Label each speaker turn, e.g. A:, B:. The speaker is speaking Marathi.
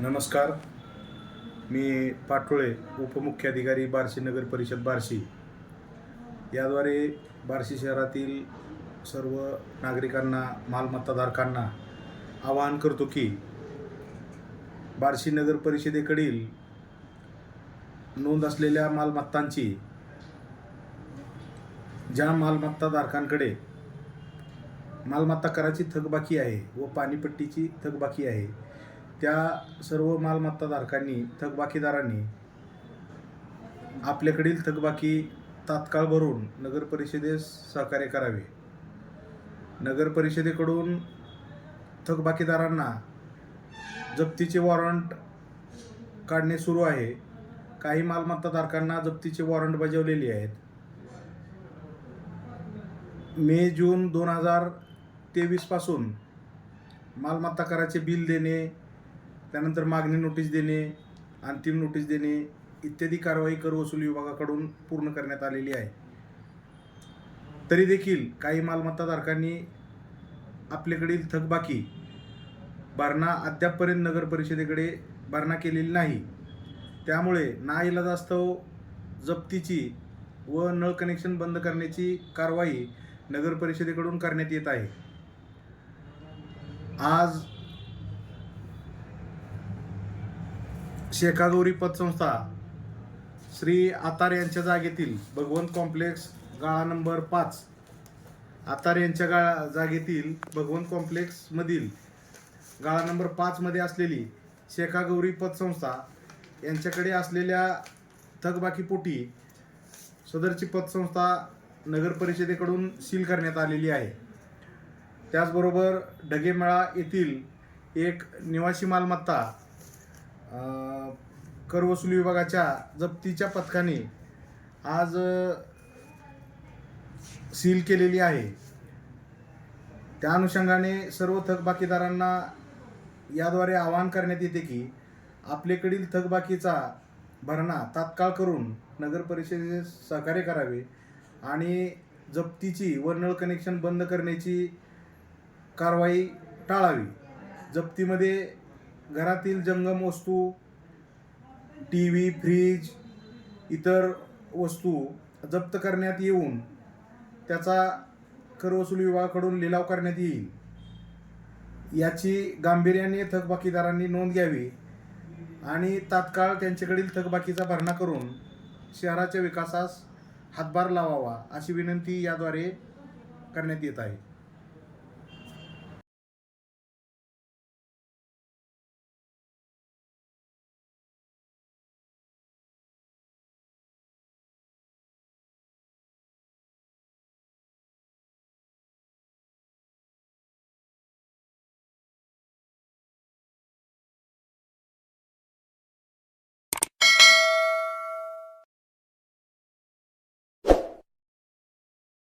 A: नमस्कार. मी पाटोळे उपमुख्याधिकारी बार्शी नगर परिषद बार्शी. याद्वारे बार्शी शहरातील सर्व नागरिकांना मालमत्ताधारकांना आवाहन करतो की बार्शी नगर परिषदेकडील नोंद असलेल्या मालमत्तांची ज्या मालमत्ताधारकांकडे मालमत्ता कराची थकबाकी आहे व पाणीपट्टीची थकबाकी आहे त्या सर्व मालमत्ताधारकांनी थकबाकीदारांनी आपल्याकडील थकबाकी तात्काळ भरून नगर परिषदेस सहकार्य करावे. नगर परिषदेकडून थकबाकीदारांना जप्तीचे वॉरंट काढणे सुरू आहे. काही मालमत्ताधारकांना जप्तीचे वॉरंट बजावलेली आहेत. मे जून दोन हजार तेवीसपासून मालमत्ता कराचे बिल देणे त्यानंतर मागणी नोटीस देणे अंतिम नोटीस देणे इत्यादी कारवाई कर वसूल विभागाकडून पूर्ण करण्यात आलेली आहे. तरी देखील काही मालमत्ताधारकांनी आपल्याकडील थकबाकी भरणा अद्यापपर्यंत नगर परिषदेकडे भरणा केलेली नाही. त्यामुळे नाईलाजास्तव जप्तीची व नळ कनेक्शन बंद करण्याची कारवाई नगर परिषदेकडून करण्यात येत आहे. आज शेखागौरी पतसंस्था श्री आतार यांच्या जागेतील भगवंत कॉम्प्लेक्स गाळा नंबर पाच आतार यांच्या गाळा जागेतील भगवंत कॉम्प्लेक्समधील गाळा नंबर पाचमध्ये असलेली शेखागौरी पतसंस्था यांच्याकडे असलेल्या थकबाकीपोटी सदरची पतसंस्था नगरपरिषदेकडून सील करण्यात आलेली आहे. त्याचबरोबर ढगेमेळा येथील एक निवासी मालमत्ता कर वसुली विभागाच्या जप्तीच्या पथकाने आज सील केलेली आहे. त्या अनुषंगाने सर्व थकबाकीदारांना याद्वारे आवाहन करण्यात येते की आपल्याकडील थकबाकीचा भरणा तात्काळ करून नगरपरिषदे सहकार्य करावे आणि जप्तीची व नळ कनेक्शन बंद करण्याची कारवाई टाळावी. जप्तीमध्ये घरातील जंगम वस्तू टी व्ही फ्रीज इतर वस्तू जप्त करण्यात येऊन त्याचा कर वसुली विभागाकडून लिलाव करण्यात येईल. याची गांभीर्याने थकबाकीदारांनी नोंद घ्यावी आणि तात्काळ त्यांच्याकडील थकबाकीचा भरणा करून शहराच्या विकासास हातभार लावावा अशी विनंती याद्वारे करण्यात येत आहे.